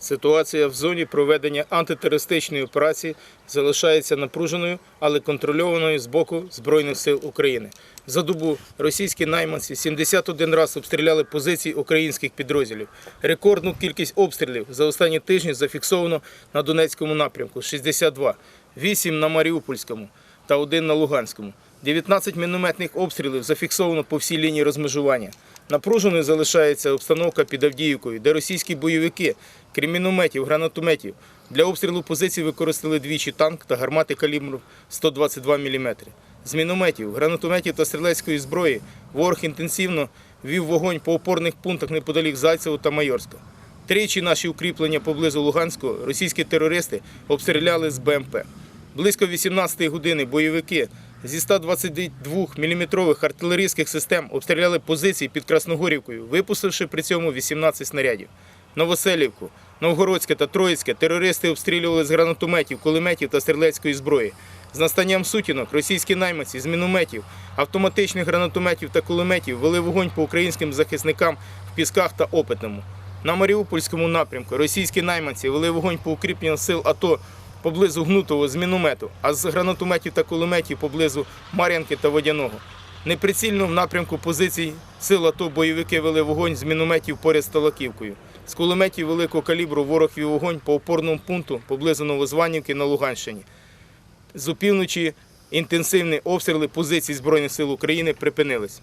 Ситуація в зоні проведення антитерористичної операції залишається напруженою, але контрольованою з боку Збройних сил України. За добу російські найманці 71 раз обстріляли позиції українських підрозділів. Рекордну кількість обстрілів за останні тижні зафіксовано на Донецькому напрямку 62, 8 на Маріупольському та 1 на Луганському. 19 мінометних обстрілів зафіксовано по всій лінії розмежування. Напруженою залишається обстановка під Авдіївкою, де російські бойовики, крім мінометів, гранатометів, для обстрілу позицій використали двічі танк та гармати калібру 122 мм. З мінометів, гранатометів та стрілецької зброї ворог інтенсивно вів вогонь по опорних пунктах неподалік Зайцево та Майорська. Тричі наші укріплення поблизу Луганського російські терористи обстріляли з БМП. Близько 18 години бойовики зі 122 мм артилерійських систем обстріляли позиції під Красногорівкою, випустивши при цьому 18 снарядів. Новоселівку, Новгородське та Троїцьке терористи обстрілювали з гранатометів, кулеметів та стрілецької зброї. З настанням сутінок російські найманці з мінометів, автоматичних гранатометів та кулеметів вели вогонь по українським захисникам в Пісках та Опитному. На Маріупольському напрямку російські найманці вели вогонь по укріпленням сил АТО поблизу Гнутого з міномету, а з гранатометів та кулеметів поблизу Мар'янки та Водяного. Неприцільно в напрямку позицій сил АТО бойовики вели вогонь з мінометів поряд з Талаківкою. З кулеметів великого калібру ворог вів вогонь по опорному пункту поблизу Новозванівки на Луганщині. З опівночі інтенсивні обстріли позицій Збройних сил України припинились.